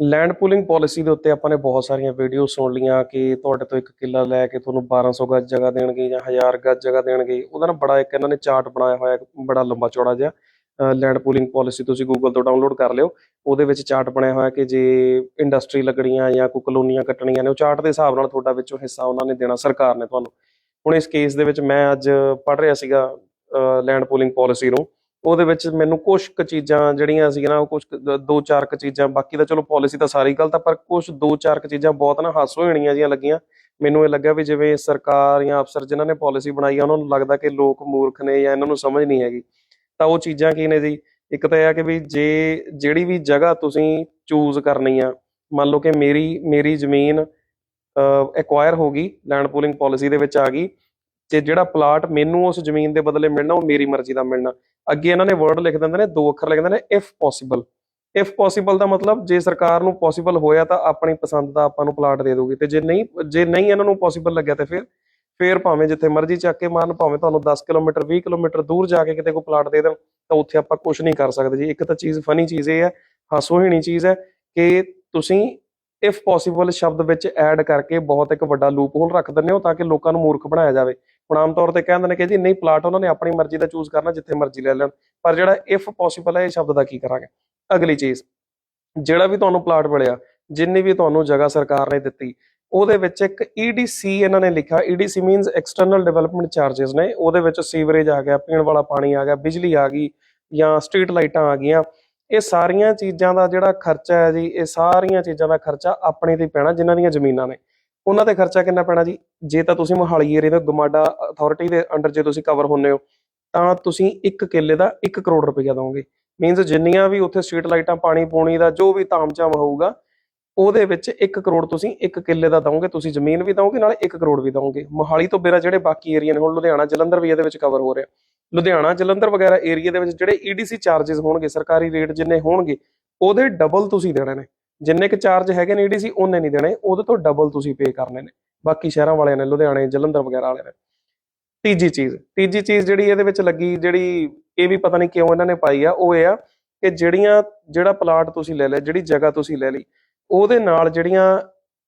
Land pooling policy ਦੇ ਉੱਤੇ ਆਪਾਂ ਨੇ ਬਹੁਤ ਸਾਰੀਆਂ ਵੀਡੀਓ ਸੁਣ ਲੀਆਂ ਕਿ ਤੁਹਾਡੇ ਤੋਂ ਇੱਕ ਕਿੱਲਾ ਲੈ ਕੇ ਤੁਹਾਨੂੰ 1200 ਗਜ ਜਗ੍ਹਾ ਦੇਣਗੇ ਜਾਂ 1000 ਗਜ ਜਗ੍ਹਾ ਦੇਣਗੇ। ਉਹਦਾ ਨਾ ਬੜਾ ਇੱਕ ਇਹਨਾਂ ਨੇ ਚਾਰਟ ਬਣਾਇਆ ਹੋਇਆ ਬੜਾ ਲੰਬਾ ਚੌੜਾ ਜਿਹਾ। ਲੈਂਡ ਪੂਲਿੰਗ ਪਾਲਿਸੀ ਤੁਸੀਂ ਗੂਗਲ ਤੋਂ ਡਾਊਨਲੋਡ ਕਰ ਲਿਓ। ਉਹਦੇ ਵਿੱਚ ਚਾਰਟ ਬਣਿਆ ਹੋਇਆ ਕਿ ਜੇ ਇੰਡਸਟਰੀ ਲੱਗਣੀਆਂ ਜਾਂ ਕੋਈ ਕਲੋਨੀਆਂ ਕੱਟਣੀਆਂ ਨੇ, ਉਹ ਚਾਰਟ ਦੇ ਹਿਸਾਬ ਨਾਲ ਤੁਹਾਡਾ ਵਿੱਚੋਂ ਹਿੱਸਾ ਉਹਨਾਂ ਨੇ ਦੇਣਾ, ਸਰਕਾਰ ਨੇ ਤੁਹਾਨੂੰ। ਹੁਣ ਇਸ ਕੇਸ ਦੇ ਵਿੱਚ ਮੈਂ ਅੱਜ ਪੜ੍ਹ ਰਿਹਾ ਸੀਗਾ ਲੈਂਡ ਪੂਲਿੰਗ ਪਾਲਿਸੀ ਨੂੰ। ਉਹਦੇ ਵਿੱਚ ਮੈਨੂੰ ਕੁਝ ਕੁ ਚੀਜ਼ਾਂ ਜਿਹੜੀਆਂ ਸੀਗੀਆਂ ਨਾ, ਉਹ ਕੁਝ ਦੋ ਚਾਰ ਕੁ ਚੀਜ਼ਾਂ, ਬਾਕੀ ਤਾਂ ਚਲੋ ਪਾਲਿਸੀ ਤਾਂ ਸਾਰੀ ਗਲਤ ਆ, ਪਰ ਕੁਝ ਦੋ ਚਾਰ ਕੁ ਚੀਜ਼ਾਂ ਬਹੁਤ ਨਾ ਹਾਸੋ ਹੋਣੀਆਂ ਜੀਆਂ ਲੱਗੀਆਂ। ਮੈਨੂੰ ਇਹ ਲੱਗਾ ਵੀ ਜਿਵੇਂ ਸਰਕਾਰ ਜਾਂ ਅਫਸਰ ਜਿਨ੍ਹਾਂ ਨੇ ਪਾਲਿਸੀ ਬਣਾਈ ਆ, ਉਹਨਾਂ ਨੂੰ ਲੱਗਦਾ ਕਿ ਲੋਕ ਮੂਰਖ ਨੇ ਜਾਂ ਇਹਨਾਂ ਨੂੰ ਸਮਝ ਨਹੀਂ ਹੈਗੀ। ਤਾਂ ਉਹ ਚੀਜ਼ਾਂ ਕੀ ਨੇ ਜੀ? ਇੱਕ ਤਾਂ ਇਹ ਆ ਕਿ ਵੀ ਜੇ ਜਿਹੜੀ ਵੀ ਜਗ੍ਹਾ ਤੁਸੀਂ ਚੂਜ਼ ਕਰਨੀ ਆ, ਮੰਨ ਲਓ ਕਿ ਮੇਰੀ ਮੇਰੀ ਜ਼ਮੀਨ ਐਕਵਾਇਰ ਹੋ ਗਈ ਲੈਂਡ ਪੂਲਿੰਗ ਪਾਲਿਸੀ ਦੇ ਵਿੱਚ ਆ ਗਈ, ਤੇ ਜਿਹੜਾ ਪਲਾਟ ਮੈਨੂੰ ਉਸ ਜ਼ਮੀਨ ਦੇ ਬਦਲੇ ਮਿਲਣਾ, ਉਹ ਮੇਰੀ ਮਰਜ਼ੀ ਦਾ ਮਿਲਣਾ। ਅੱਗੇ ਇਹਨਾਂ ਨੇ ਵਰਡ ਲਿਖ ਦਿੰਦੇ ਨੇ, ਦੋ ਅੱਖਰ ਲਿਖ ਦਿੰਦੇ ਨੇ ਇਫ ਪੋਸੀਬਲ ਇਫ ਪੋਸੀਬਲ ਦਾ ਮਤਲਬ ਜੇ ਸਰਕਾਰ ਨੂੰ ਪੋਸੀਬਲ ਹੋਇਆ ਤਾਂ ਆਪਣੀ ਪਸੰਦ ਦਾ ਆਪਾਂ ਨੂੰ ਪਲਾਟ ਦੇ ਦੋਗੇ ਤੇ ਜੇ ਨਹੀਂ ਜੇ ਨਹੀਂ ਇਹਨਾਂ ਨੂੰ ਪੋਸੀਬਲ ਲੱਗਿਆ ਤੇ ਫਿਰ ਫਿਰ ਭਾਵੇਂ ਜਿੱਥੇ ਮਰਜ਼ੀ ਚੱਕ ਕੇ ਮਾਰਨ, ਭਾਵੇਂ ਤੁਹਾਨੂੰ 10 ਕਿਲੋਮੀਟਰ 20 ਕਿਲੋਮੀਟਰ ਦੂਰ ਜਾ ਕੇ ਕਿਤੇ ਕੋਈ ਪਲਾਟ ਦੇ ਦੇਣ, ਤਾਂ ਉੱਥੇ ਆਪਾਂ ਕੁਝ ਨਹੀਂ ਕਰ ਸਕਦੇ ਜੀ। ਇੱਕ ਤਾਂ ਚੀਜ਼ ਫਨੀ ਚੀਜ਼ ਇਹ ਹੈ, ਹਾਸੋਹੀਣੀ ਚੀਜ਼ ਹੈ ਕਿ ਤੁਸੀਂ ਇਫ ਪੋਸੀਬਲ ਸ਼ਬਦ ਵਿੱਚ ਐਡ ਕਰਕੇ ਬਹੁਤ ਇੱਕ ਵੱਡਾ ਲੂਪ ਹੋਲ ਰੱਖ ਦਿੰਦੇ ਹੋ ਤਾਂ ਕਿ ਲੋਕਾਂ ਨੂੰ ਮੂਰਖ ਬਣਾਇਆ ਜਾਵੇ। ਹੁਣ ਆਮ ਤੌਰ ਤੇ ਕਹਿੰਦੇ ਨੇ ਕਿ ਜੀ ਨਹੀਂ, ਪਲਾਟ ਉਹਨਾਂ ਨੇ ਆਪਣੀ ਮਰਜ਼ੀ ਦਾ ਚੂਜ਼ ਕਰਨਾ ਜਿੱਥੇ ਮਰਜ਼ੀ ਲੈ ਲੈਣ। ਪਰ ਜਿਹੜਾ ਇਫ ਪੋਸੀਬਲ ਹੈ, ਇਹ ਸ਼ਬਦ ਦਾ ਕੀ ਕਰਾਂਗੇ? ਅਗਲੀ ਚੀਜ਼, ਜਿਹੜਾ ਵੀ ਤੁਹਾਨੂੰ ਪਲਾਟ ਮਿਲਿਆ, ਜਿੰਨੀ ਵੀ ਤੁਹਾਨੂੰ ਜਗ੍ਹਾ ਸਰਕਾਰ ਨੇ ਦਿੱਤੀ, ਉਹਦੇ ਵਿੱਚ ਇੱਕ EDC ਇਹਨਾਂ ਨੇ ਲਿਖਿਆ। EDC means external development charges ਨੇ। ਉਹਦੇ ਵਿੱਚ ਸੀਵਰੇਜ ਆ ਗਿਆ, ਪੀਣ ਵਾਲਾ ਪਾਣੀ ਆ ਗਿਆ, ਬਿਜਲੀ ਆ ਗਈ, ਜਾਂ ਸਟਰੀਟ ਲਾਈਟਾਂ ਆ ਗਈਆਂ। ਇਹ ਸਾਰੀਆਂ ਚੀਜ਼ਾਂ ਦਾ ਜਿਹੜਾ ਖਰਚਾ ਹੈ ਜੀ, ਇਹ ਸਾਰੀਆਂ ਚੀਜ਼ਾਂ ਦਾ ਖਰਚਾ ਆਪਣੇ ਤੇ ਪੈਣਾ, ਜਿਨ੍ਹਾਂ ਦੀਆਂ ਜ਼ਮੀਨਾਂ ਨੇ। ਉਹਨਾਂ ਤੇ ਖਰਚਾ ਕਿੰਨਾ ਪੈਣਾ ਜੀ? ਜੇ ਤਾਂ ਤੁਸੀਂ ਮੋਹਾਲੀ ਏਰੀਆ ਦੇ ਗਮਾਡਾ ਅਥਾਰਟੀ ਦੇ ਅੰਡਰ ਜੇ ਤੁਸੀਂ ਕਵਰ ਹੁੰਨੇ ਹੋ, ਤਾਂ ਤੁਸੀਂ 1 ਕਿੱਲੇ ਦਾ 1 ਕਰੋੜ ਰੁਪਏ ਦੋਗੇ ਮੀਨਸ ਜਿੰਨੀਆਂ ਵੀ ਉੱਥੇ ਸਟਰੀਟ ਲਾਈਟਾਂ ਪਾਣੀ ਪੂਣੀ ਦਾ, ਜੋ ਵੀ ਤਾਮਝਾਮ ਹੋਊਗਾ, ਉਹਦੇ ਵਿੱਚ 1 ਕਰੋੜ ਤੁਸੀਂ 1 ਕਿੱਲੇ ਦਾ ਦੋਗੇ ਤੁਸੀਂ ਜ਼ਮੀਨ ਵੀ ਦੋਗੇ ਨਾਲ 1 ਕਰੋੜ ਵੀ ਦੋਗੇ ਮੋਹਾਲੀ ਤੋਂ ਬਿਨਾਂ ਜਿਹੜੇ ਬਾਕੀ ਏਰੀਆ ਨੇ, ਹੁਣ ਲੁਧਿਆਣਾ, ਜਲੰਧਰ ਵੀ ਇਹਦੇ ਵਿੱਚ ਕਵਰ ਹੋ ਰਿਹਾ। ਲੁਧਿਆਣਾ, ਜਲੰਧਰ ਵਗੈਰਾ ਏਰੀਆ ਦੇ ਵਿੱਚ ਜਿਹੜੇ EDC ਚਾਰजेस ਹੋਣਗੇ, ਸਰਕਾਰੀ ਰੇਟ ਜਿੰਨੇ ਹੋਣਗੇ, ਉਹਦੇ ਡਬਲ ਤੁਸੀਂ ਦੇਣੇ ਨੇ। ਜਿੰਨੇ ਕੁ ਚਾਰਜ ਹੈਗੇ ਨੇ EDC ਉਹਨੇ ਨਹੀਂ ਦੇਣੇ, ਉਹਦੇ ਤੋਂ ਡਬਲ ਤੁਸੀਂ ਪੇ ਕਰਨੇ ਨੇ। ਬਾਕੀ ਸ਼ਹਿਰਾਂ ਵਾਲਿਆਂ ਨੇ, ਲੁਧਿਆਣੇ, ਜਲੰਧਰ ਵਗੈਰਾ ਵਾਲਿਆਂ ਨੇ। ਤੀਜੀ ਚੀਜ਼ ਤੀਜੀ ਚੀਜ਼ ਜਿਹੜੀ ਇਹਦੇ ਵਿੱਚ ਲੱਗੀ, ਜਿਹੜੀ ਇਹ ਵੀ ਪਤਾ ਨਹੀਂ ਕਿਉਂ ਇਹਨਾਂ ਨੇ ਪਾਈ ਆ, ਉਹ ਇਹ ਆ ਕਿ ਜਿਹੜੀਆਂ, ਜਿਹੜਾ ਪਲਾਟ ਤੁਸੀਂ ਲੈ ਲਿਆ, ਜਿਹੜੀ ਜਗ੍ਹਾ ਤੁਸੀਂ ਲੈ ਲਈ, ਉਹਦੇ ਨਾਲ ਜਿਹੜੀਆਂ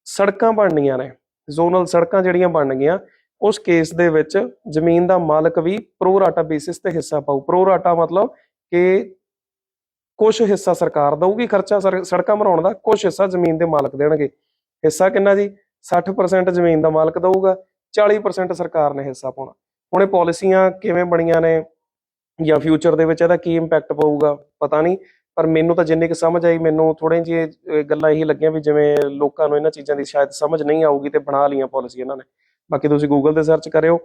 ਸੜਕਾਂ ਬਣਨੀਆਂ ਨੇ ਜ਼ੋਨਲ ਸੜਕਾਂ ਜਿਹੜੀਆਂ ਬਣ ਗਈਆਂ, ਉਸ ਕੇਸ ਦੇ ਵਿੱਚ ਜ਼ਮੀਨ ਦਾ ਮਾਲਕ ਵੀ ਪ੍ਰੋ ਰਾਟਾ ਬੇਸਿਸ ਤੇ ਹਿੱਸਾ ਪਾਊ। ਪ੍ਰੋਰਾਟਾ ਮਤਲਬ ਕਿ ਕੁਝ ਹਿੱਸਾ ਸਰਕਾਰ ਦਊਗੀ ਖਰਚਾ ਸਰ- ਸੜਕਾਂ ਬਣਾਉਣ ਦਾ ਕੁਝ ਹਿੱਸਾ ਜ਼ਮੀਨ ਦੇ ਮਾਲਕ ਦੇਣਗੇ। ਹਿੱਸਾ ਕਿੰਨਾ ਜੀ? 60% ਜ਼ਮੀਨ ਦਾ ਮਾਲਕ ਦਊਗਾ 40% ਸਰਕਾਰ ਨੇ ਹਿੱਸਾ ਪਾਉਣਾ। ਹੁਣ ਇਹ ਪਾਲਿਸੀਆਂ ਕਿਵੇਂ ਬਣੀਆਂ ਨੇ ਜਾਂ ਫਿਊਚਰ ਦੇ ਵਿੱਚ ਇਹਦਾ ਕੀ ਇੰਪੈਕਟ ਪਊਗਾ, ਪਤਾ ਨਹੀਂ, ਪਰ ਮੈਨੂੰ ਤਾਂ ਜਿੰਨੀ ਕੁ ਸਮਝ ਆਈ, ਮੈਨੂੰ ਥੋੜੇ ਜਿਹੇ ਗੱਲਾਂ ਇਹੀ ਲੱਗੀਆਂ ਵੀ ਜਿਵੇਂ ਲੋਕਾਂ ਨੂੰ ਇਹਨਾਂ ਚੀਜ਼ਾਂ ਦੀ ਸ਼ਾਇਦ ਸਮਝ ਨਹੀਂ ਆਊਗੀ ਤੇ ਬਣਾ ਲਈਆਂ ਪਾਲਿਸੀ ਇਹਨਾਂ ਨੇ। ਬਾਕੀ ਤੁਸੀਂ ਗੂਗਲ ਤੇ ਸਰਚ ਕਰਿਓ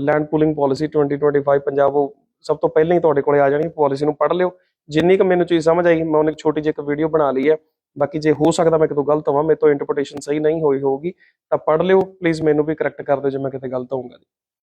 ਲੈਂਡ ਪੂਲਿੰਗ ਪਾਲਿਸੀ 2025 ਪੰਜਾਬ ਉਹ ਸਭ ਤੋਂ ਪਹਿਲਾਂ ਹੀ ਤੁਹਾਡੇ ਕੋਲੇ ਆ ਜਾਣੀ ਪਾਲਿਸੀ ਨੂੰ ਪੜ੍ਹ ਲਿਓ। ਜਿੰਨੀ ਕੁ ਮੈਨੂੰ ਚੀਜ਼ ਸਮਝ ਆਈ, ਮੈਂ ਉਹਨੇ ਇੱਕ ਛੋਟੀ ਜਿਹੀ ਇੱਕ ਵੀਡੀਓ ਬਣਾ ਲਈ ਹੈ। ਬਾਕੀ ਜੇ ਹੋ ਸਕਦਾ ਮੈਂ ਕਿਤੋਂ ਗਲਤ ਹੋਵਾਂ, ਮੇਰੇ ਤੋਂ ਇੰਟਰਪ੍ਰੀਟੇਸ਼ਨ ਸਹੀ ਨਹੀਂ ਹੋਈ ਹੋਊਗੀ, ਤਾਂ ਪੜ੍ਹ ਲਿਓ ਪਲੀਜ਼ ਮੈਨੂੰ ਵੀ ਕਰੈਕਟ ਕਰ ਦਿਓ ਜੇ ਮੈਂ ਕਿਤੇ ਗਲਤ ਹੋਊਂਗਾ।